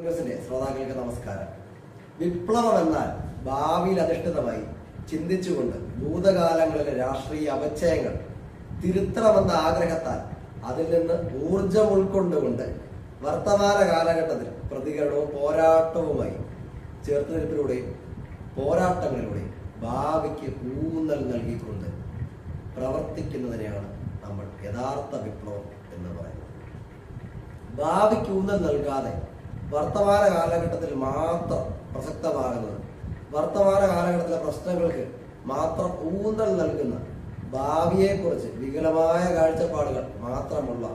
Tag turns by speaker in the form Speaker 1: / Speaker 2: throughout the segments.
Speaker 1: ന്യൂസിന്റെ ശ്രോതാക്കൾക്ക് നമസ്കാരം. വിപ്ലവം എന്നാൽ ഭാവിയിൽ അധിഷ്ഠിതമായി ചിന്തിച്ചുകൊണ്ട് ഭൂതകാലങ്ങളിലെ രാഷ്ട്രീയ അപചയങ്ങൾ തിരുത്തണമെന്ന ആഗ്രഹത്താൽ അതിൽ നിന്ന് ഊർജം ഉൾക്കൊണ്ടുകൊണ്ട് വർത്തമാന കാലഘട്ടത്തിൽ പ്രതികരണവും പോരാട്ടവുമായി ചേർത്തുനിൽപ്പിലൂടെയും പോരാട്ടങ്ങളിലൂടെയും ഭാവിക്ക് ഊന്നൽ നൽകിക്കൊണ്ട് പ്രവർത്തിക്കുന്നതിനെയാണ് നമ്മൾ യഥാർത്ഥ വിപ്ലവം എന്ന് പറയുന്നത്. ഭാവിക്ക് ഊന്നൽ നൽകാതെ വർത്തമാന കാലഘട്ടത്തിൽ മാത്രം പ്രസക്തമാകുന്നത്. വർത്തമാന കാലഘട്ടത്തിലെ പ്രശ്നങ്ങൾക്ക് മാത്രം ഊന്നൽ നൽകുന്ന ഭാവിയെക്കുറിച്ച് വികലമായ കാഴ്ചപ്പാടുകൾ മാത്രമുള്ള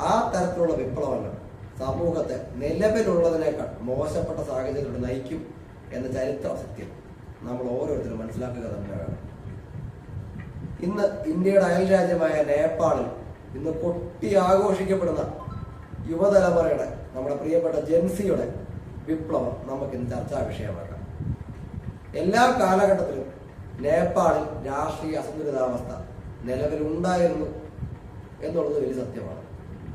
Speaker 1: ആ തരത്തിലുള്ള വിപ്ലവങ്ങൾ സമൂഹത്തെ നിലവിലുള്ളതിനേക്കാൾ മോശപ്പെട്ട സാഹചര്യത്തിലൂടെ നയിക്കും എന്ന ചരിത്ര സത്യം നമ്മൾ ഓരോരുത്തരും മനസ്സിലാക്കുക തന്നെ വേണം ഇന്ന് ഇന്ത്യയുടെ അയൽ രാജ്യമായ നേപ്പാളിൽ ഇന്ന് കൊട്ടി ആഘോഷിക്കപ്പെടുന്ന യുവതലമുറയുടെ നമ്മുടെ പ്രിയപ്പെട്ട ജെൻസിയുടെ വിപ്ലവം നമുക്ക് ഇന്ന് ചർച്ചാ വിഷയമാക്കാം. എല്ലാ കാലഘട്ടത്തിലും നേപ്പാളിൽ രാഷ്ട്രീയ അസന്തുലിതാവസ്ഥ നിലവിലുണ്ടായിരുന്നു എന്നുള്ളത് വലിയ സത്യമാണ്.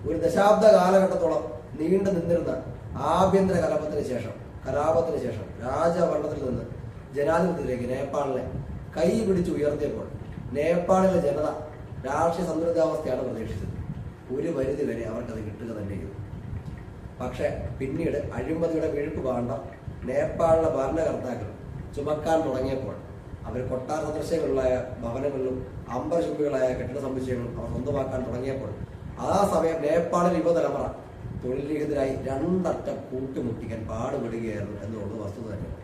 Speaker 1: ഒരു ദശാബ്ദ കാലഘട്ടത്തോളം നീണ്ടു നിന്നിരുന്ന ആഭ്യന്തര കലാപത്തിന് ശേഷം കലാപത്തിന് ശേഷം രാജഭരണത്തിൽ നിന്ന് ജനാധിപത്യത്തിലേക്ക് നേപ്പാളിനെ കൈ പിടിച്ച് ഉയർത്തിയപ്പോൾ നേപ്പാളിലെ ജനത രാഷ്ട്രീയ സന്തുലിതാവസ്ഥയാണ് പ്രതീക്ഷിച്ചത്. ഒരു പരിധി വരെ അവർക്കത് കിട്ടുക തന്നെ ചെയ്തു പക്ഷെ പിന്നീട് അഴിമതിയുടെ വിഴുപ്പ് പാണ്ട നേപ്പാളിലെ ഭരണകർത്താക്കൾ ചുമക്കാൻ തുടങ്ങിയപ്പോൾ അവർ കൊട്ടാര സദൃശ്യങ്ങളിലായ ഭവനങ്ങളിലും അമ്പരശുദ്ധികളായ കെട്ടിട സമുച്ചയങ്ങളും അവർ സ്വന്തമാക്കാൻ തുടങ്ങിയപ്പോൾ ആ സമയം നേപ്പാളിൽ യുവതലമുറ തൊഴിൽ രഹിതരായി രണ്ടറ്റം കൂട്ടുമുട്ടിക്കാൻ പാടുപെടുകയായിരുന്നു എന്നുള്ളത് വസ്തുത തന്നെയാണ്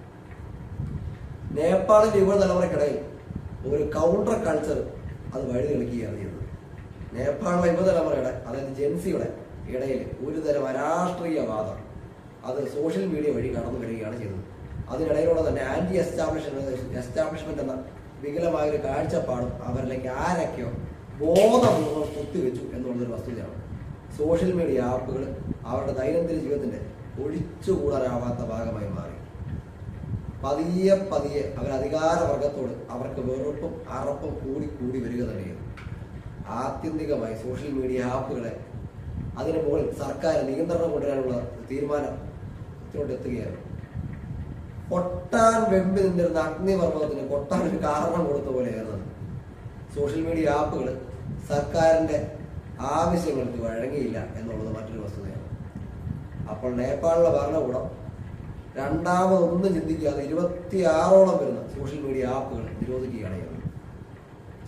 Speaker 1: നേപ്പാളിൽ യുവതലമുറയ്ക്കിടയിൽ ഒരു കൗണ്ടർ കൾച്ചർ അത് വഴി തെളിക്കുകയാണ് ചെയ്തത് നേപ്പാളിലെ യുവതലമുറയുടെ അതായത് ജെൻസിയുടെ ഇടയിൽ ഒരു തരം അരാഷ്ട്രീയവാദം അത് സോഷ്യൽ മീഡിയ വഴി കടന്നു വരികയാണ് ചെയ്തത് അതിനിടയിലൂടെ തന്നെ ആന്റി എസ്റ്റാബ്ലിഷ്മെന്റ് എസ്റ്റാബ്ലിഷ്മെന്റ് എന്ന വികലമായ ഒരു കാഴ്ചപ്പാടും അവരിലേക്ക് ആരൊക്കെയോ ബോധപൂർവം കുത്തിവെച്ചു എന്നുള്ളൊരു വസ്തുതയാണ്. സോഷ്യൽ മീഡിയ ആപ്പുകൾ അവരുടെ ദൈനംദിന ജീവിതത്തിന്റെ ഒഴിച്ചുകൂടാനാവാത്ത ഭാഗമായി മാറി. പതിയെ പതിയെ അവർ അധികാരവർഗത്തോട് അവർക്ക് വെറുപ്പും അറപ്പും കൂടി കൂടി വരിക തന്നെ ചെയ്തു ആത്യന്തികമായി സോഷ്യൽ മീഡിയ ആപ്പുകളെ അതിന് മുകളിൽ സർക്കാർ നിയന്ത്രണം കൊണ്ടുവരാനുള്ള തീരുമാനത്തിലോട്ട് എത്തുകയാണ്. കൊട്ടാൻ വെമ്പി നിന്നിരുന്ന അഗ്നിപർവതത്തിന് കൊട്ടാൻ ഒരു കാരണം കൊടുത്ത പോലെയായിരുന്നു സോഷ്യൽ മീഡിയ ആപ്പുകൾ സർക്കാരിന്റെ ആവശ്യങ്ങൾക്ക് വഴങ്ങിയില്ല എന്നുള്ളത് മറ്റൊരു വസ്തുതയാണ്. അപ്പോൾ നേപ്പാളിലെ ഭരണകൂടം രണ്ടാമതൊന്നും ചിന്തിക്കാതെ ഇരുപത്തിയാറോളം വരുന്ന സോഷ്യൽ മീഡിയ ആപ്പുകൾ നിരോധിക്കുകയാണ് ചെയ്തത്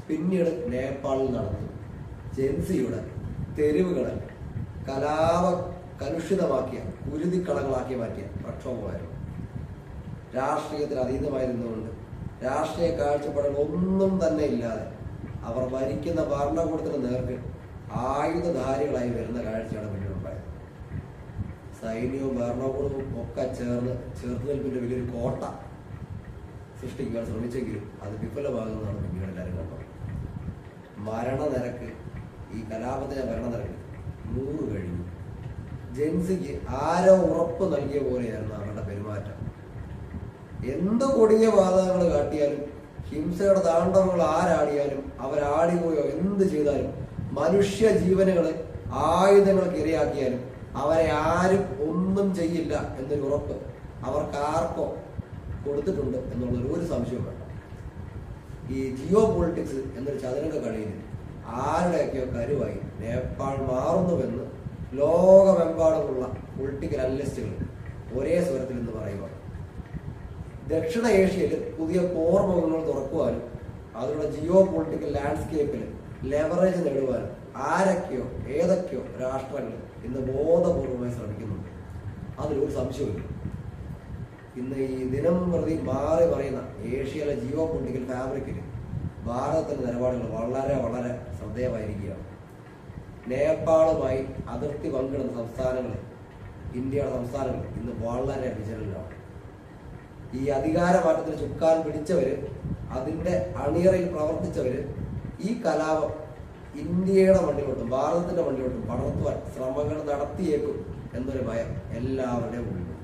Speaker 1: പിന്നീട് നേപ്പാളിൽ നടന്നു. ജെൻസിയുടെ തെരുവുകളെ കലാപ കലുഷിതമാക്കിയ കുരുതിക്കളങ്ങളാക്കി മാറ്റിയ പ്രക്ഷോഭമായിരുന്നു. രാഷ്ട്രീയത്തിൽ അതീതമായി നിന്നുകൊണ്ട് രാഷ്ട്രീയ കാഴ്ചപ്പാടുകൾ ഒന്നും തന്നെ ഇല്ലാതെ അവർ ഭരിക്കുന്ന ഭരണകൂടത്തിന് നേർക്ക് ആയുധധാരികളായി വരുന്ന കാഴ്ചയാണ് പിന്നീടുണ്ടായത് സൈന്യവും ഭരണകൂടവും ഒക്കെ ചേർന്ന് ചേർത്ത് നിൽപ്പിന്റെ വലിയൊരു കോട്ട സൃഷ്ടിക്കാൻ ശ്രമിച്ചെങ്കിലും അത് വിഫലമാകുന്നതാണ് പിന്നീട് എല്ലാവരും കണ്ടത്. മരണനിരക്ക് ഈ കലാപത്തിന്റെ മരണനിരക്ക് നൂറ് കഴിഞ്ഞു. ജെൻസിക്ക് ആരോ ഉറപ്പ് നൽകിയ പോലെയായിരുന്നു അവരുടെ പെരുമാറ്റം. എന്ത് കൊടിയ വാദങ്ങൾ കാട്ടിയാലും ഹിംസയുടെ താണ്ഡവങ്ങൾ ആരാടിയാലും അവരാടിപോയോ എന്ത് ചെയ്താലും മനുഷ്യ ജീവനുകളെ ആയുധങ്ങൾക്ക് ഇരയാക്കിയാലും അവരെ ആരും ഒന്നും ചെയ്യില്ല എന്നൊരു ഉറപ്പ് അവർക്ക് ആർക്കോ കൊടുത്തിട്ടുണ്ട് എന്നുള്ളൊരു ഒരു സംശയവും വേണ്ട ഈ ജിയോ പൊളിറ്റിക്സ് എന്നൊരു ചതുരംഗ കളിയിൽ ആരുടെയൊക്കെയോ കരുവായി നേപ്പാൾ മാറുന്നുവെന്ന് ലോകമെമ്പാടുമുള്ള പൊളിറ്റിക്കൽ അനലിസ്റ്റുകൾ ഒരേ സ്വരത്തിൽ എന്ന് പറയുവാണ്. ദക്ഷിണ ഏഷ്യയിൽ പുതിയ പോർമുഖങ്ങൾ തുറക്കുവാനും അതിലുള്ള ജിയോ പൊളിറ്റിക്കൽ ലാൻഡ്സ്കേപ്പിൽ ലെവറേജ് നേടുവാനും ആരൊക്കെയോ ഏതൊക്കെയോ രാഷ്ട്രങ്ങൾ ഇന്ന് ബോധപൂർവമായി ശ്രമിക്കുന്നുണ്ട്. അതിലൊരു സംശയമില്ല ഇന്ന് ഈ ദിനം പ്രതി മാറി പറയുന്ന ഏഷ്യയിലെ ജിയോ പൊളിറ്റിക്കൽ ഫാബ്രിക്കിൽ ഭാരതത്തിന്റെ നിലപാടുകൾ വളരെ വളരെ ശ്രദ്ധേയമായിരിക്കുകയാണ്. നേപ്പാളുമായി അതിർത്തി പങ്കിടുന്ന സംസ്ഥാനങ്ങൾ ഇന്ത്യയുടെ സംസ്ഥാനങ്ങൾ ഇന്ന് വളരെ വിചലനമാണ് ഈ അധികാരമാറ്റത്തിന് ചുക്കാൻ പിടിച്ചവർ അതിന്റെ അണിയറയിൽ പ്രവർത്തിച്ചവർ ഈ കലാപം ഇന്ത്യയുടെ മണ്ണിലോട്ടും ഭാരതത്തിന്റെ മണ്ണിലോട്ടും പടർത്തുവാൻ ശ്രമങ്ങൾ നടത്തിയേക്കും എന്നൊരു ഭയം എല്ലാവരുടെയും ഉള്ളിലുണ്ട്.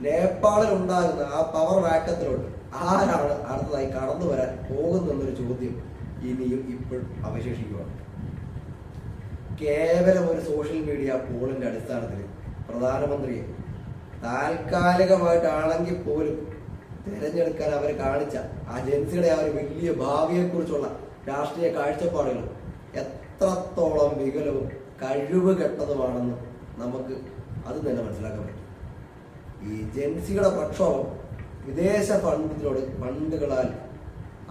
Speaker 1: നേപ്പാളിൽ ഉണ്ടാകുന്ന ആ പവർ വാക്കത്തിലോട്ട് ആരാണ് അടുത്തതായി കടന്നു വരാൻ പോകുന്നൊരു ചോദ്യം ഇനിയും ഇപ്പോൾ അവശേഷിക്കുകയാണ് കേവലം ഒരു സോഷ്യൽ മീഡിയ പോളിന്റെ അടിസ്ഥാനത്തിൽ പ്രധാനമന്ത്രിയെ താൽക്കാലികമായിട്ടാണെങ്കിൽ പോലും തിരഞ്ഞെടുക്കാൻ അവർ കാണിച്ച ആ ആ ഒരു വലിയ ഭാവിയെക്കുറിച്ചുള്ള രാഷ്ട്രീയ കാഴ്ചപ്പാടുകൾ എത്രത്തോളം വികലവും കഴിവ് കെട്ടതുമാണെന്ന് നമുക്ക് അത് തന്നെ മനസ്സിലാക്കാൻ പറ്റും. ഈ ജൻസികളുടെ പ്രക്ഷോഭം വിദേശ ഫണ്ടിനോട് ഫണ്ടുകളാൽ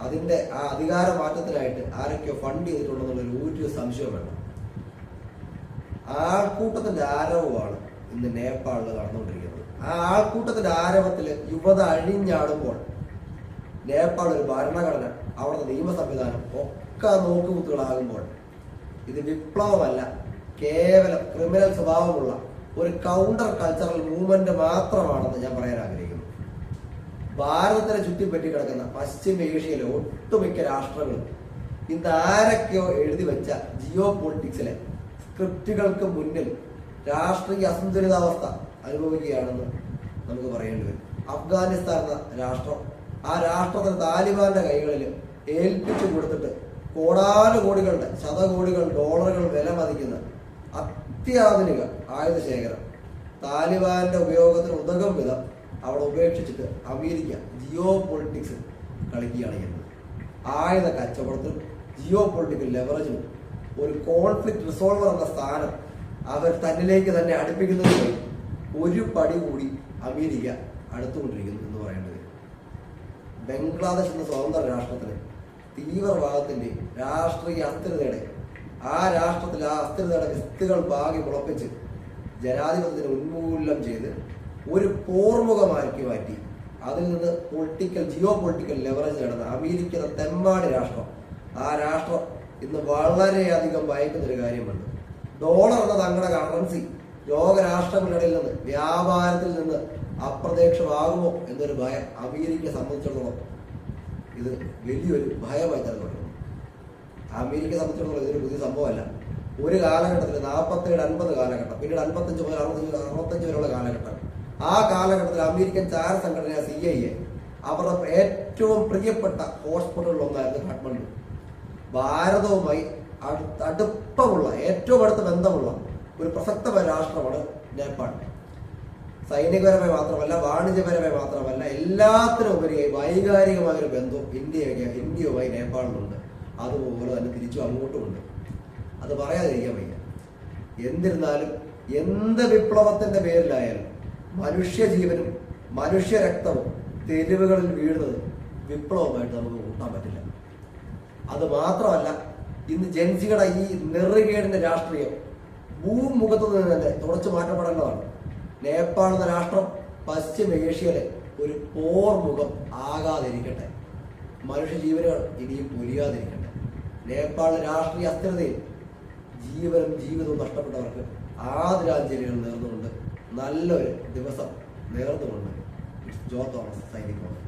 Speaker 1: അതിന്റെ ആ അധികാര മാറ്റത്തിനായിട്ട് ആരൊക്കെയോ ഫണ്ട് ചെയ്തിട്ടുണ്ടെന്നുള്ളൊരു ഒരു സംശയം വേണം. ആൾക്കൂട്ടത്തിന്റെ ആരവമാണ് ഇന്ന് നേപ്പാളിൽ നടന്നുകൊണ്ടിരിക്കുന്നത്. ആ ആൾക്കൂട്ടത്തിന്റെ ആരവത്തിൽ യുവത അഴിഞ്ഞാടുമ്പോൾ നേപ്പാൾ ഒരു ഭരണഘടന അവിടുത്തെ നിയമ സംവിധാനം ഒക്കെ നോക്കുകുത്തുകളാകുമ്പോൾ ഇത് വിപ്ലവമല്ല കേവലം ക്രിമിനൽ സ്വഭാവമുള്ള ഒരു കൗണ്ടർ കൾച്ചറൽ മൂവ്മെന്റ് മാത്രമാണെന്ന് ഞാൻ പറയാൻ ആഗ്രഹിക്കുന്നു. ഭാരതത്തിനെ ചുറ്റിപ്പറ്റി കിടക്കുന്ന പശ്ചിമ ഏഷ്യയിലെ ഒട്ടുമിക്ക രാഷ്ട്രങ്ങളും ഇന്ന് ആരൊക്കെയോ എഴുതി വെച്ച ജിയോ പൊളിറ്റിക്സിലെ സ്ക്രിപ്റ്റുകൾക്ക് മുന്നിൽ രാഷ്ട്രീയ അസന്തുലിതാവസ്ഥ അനുഭവിക്കുകയാണെന്ന് നമുക്ക് പറയേണ്ടി വരും. അഫ്ഗാനിസ്ഥാൻ എന്ന രാഷ്ട്രം ആ രാഷ്ട്രത്തിന് താലിബാന്റെ കൈകളിൽ ഏൽപ്പിച്ചു കൊടുത്തിട്ട് കോടാനുകോടികളുടെ ശതകോടികൾ ഡോളറുകൾ വില മതിക്കുന്ന അത്യാധുനിക ആയുധ ശേഖരം താലിബാന്റെ ഉപയോഗത്തിന് ഉതകം വിധം അവിടെ ഉപേക്ഷിച്ചിട്ട് അമേരിക്ക ജിയോ പൊളിറ്റിക്സ് കളിക്കുകയാണ് ചെയ്യുന്നത്. ആയുധ കച്ചവടത്തിനും ജിയോ പൊളിറ്റിക്കൽ ലെവറേജിനും ഒരു കോൺഫ്ലിക്ട് റിസോൾവർ എന്ന സ്ഥാനം അവർ തന്നിലേക്ക് തന്നെ അടുപ്പിക്കുന്നതിന് ഒരു പടി കൂടി അമേരിക്ക അടുത്തുകൊണ്ടിരിക്കുന്നു എന്ന് പറയേണ്ടത് ബംഗ്ലാദേശ് എന്ന സ്വതന്ത്ര രാഷ്ട്രത്തിന് തീവ്രവാദത്തിന്റെ രാഷ്ട്രീയ അസ്ഥിരതയുടെ ആ രാഷ്ട്രത്തിൽ ആ അസ്ഥിരതയുടെ വിത്തുകൾ പാകി മുളപ്പിച്ച് ജനാധിപത്യത്തിന് ഉന്മൂലനം ചെയ്ത് ഒരു പോർമുഖമാക്കി മാറ്റി. അതിൽ നിന്ന് പൊളിറ്റിക്കൽ ജിയോ പൊളിറ്റിക്കൽ ലെവറേജ് നടന്ന അമേരിക്ക എന്ന തെമ്മാടി രാഷ്ട്രം. ആ രാഷ്ട്രം ഇന്ന് വളരെയധികം ഭയക്കുന്നൊരു കാര്യമുണ്ട് ഡോളർ എന്ന തങ്ങളുടെ കറൻസി ലോകരാഷ്ട്രങ്ങളിടയിൽ നിന്ന് വ്യാപാരത്തിൽ നിന്ന് അപ്രത്യക്ഷമാകുമോ എന്നൊരു ഭയം അമേരിക്കയെ സംബന്ധിച്ചിടത്തോളം ഇത് വലിയൊരു ഭയമായി തന്നെ അമേരിക്കയെ സംബന്ധിച്ചിടത്തോളം ഇതൊരു പുതിയ സംഭവമല്ല. ഒരു കാലഘട്ടത്തിൽ നാൽപ്പത്തേഴ് അൻപത് കാലഘട്ടം പിന്നീട് അൻപത്തഞ്ച് മുതൽ അറുപത്തഞ്ച് അറുപത്തഞ്ച് വരെയുള്ള കാലഘട്ടം. ആ കാലഘട്ടത്തിൽ അമേരിക്കൻ ചാര സംഘടന സി ഐ എ അവരുടെ ഏറ്റവും പ്രിയപ്പെട്ട ഹോസ്പിറ്റലുകളിൽ ഒന്നായിരുന്നു കാഠ്മണ്ഡു ഭാരതവുമായി അടു- അടുപ്പമുള്ള ഏറ്റവും അടുത്ത ബന്ധമുള്ള ഒരു പ്രസക്തമായ രാഷ്ട്രമാണ് നേപ്പാൾ. സൈനികപരമായി മാത്രമല്ല വാണിജ്യപരമായി മാത്രമല്ല എല്ലാത്തിനും ഉപരിയായി വൈകാരികമായ ഒരു ബന്ധവും ഇന്ത്യയൊക്കെ ഇന്ത്യയുമായി നേപ്പാളിലുണ്ട്. അതുപോലെ തന്നെ തിരിച്ചു അങ്ങോട്ടുമുണ്ട് അത് പറയാതിരിക്കാൻ വയ്യ. എന്നിരുന്നാലും എന്ത് വിപ്ലവത്തിന്റെ പേരിലായാലും മനുഷ്യ മനുഷ്യജീവനും മനുഷ്യരക്തവും തെരുവുകളിൽ വീഴുന്നത് വിപ്ലവമായിട്ട് നമുക്ക് കൂട്ടാൻ പറ്റില്ല. അത് മാത്രമല്ല ഇന്ന് ജൻസികളുടെ ഈ നെറുകേടിന്റെ രാഷ്ട്രീയം ഭൂമുഖത്ത് നിന്ന് തന്നെ തുടച്ചു മാറ്റപ്പെടേണ്ടതാണ്. നേപ്പാൾ എന്ന രാഷ്ട്രം പശ്ചിമ ഏഷ്യയിലെ ഒരു പോർമുഖം ആകാതിരിക്കട്ടെ. മനുഷ്യ ജീവനുകൾ ഇനിയും പൊലിയാതിരിക്കട്ടെ നേപ്പാളിലെ രാഷ്ട്രീയ അസ്ഥിരതയിൽ ജീവനും ജീവിതവും നഷ്ടപ്പെട്ടവർക്ക് ആദരാഞ്ജലികൾ നേർന്നുകൊണ്ട് നല്ലൊരു ദിവസം നേർന്നുകൊണ്ട് ജോ തോമസ് സൈനികമാണ്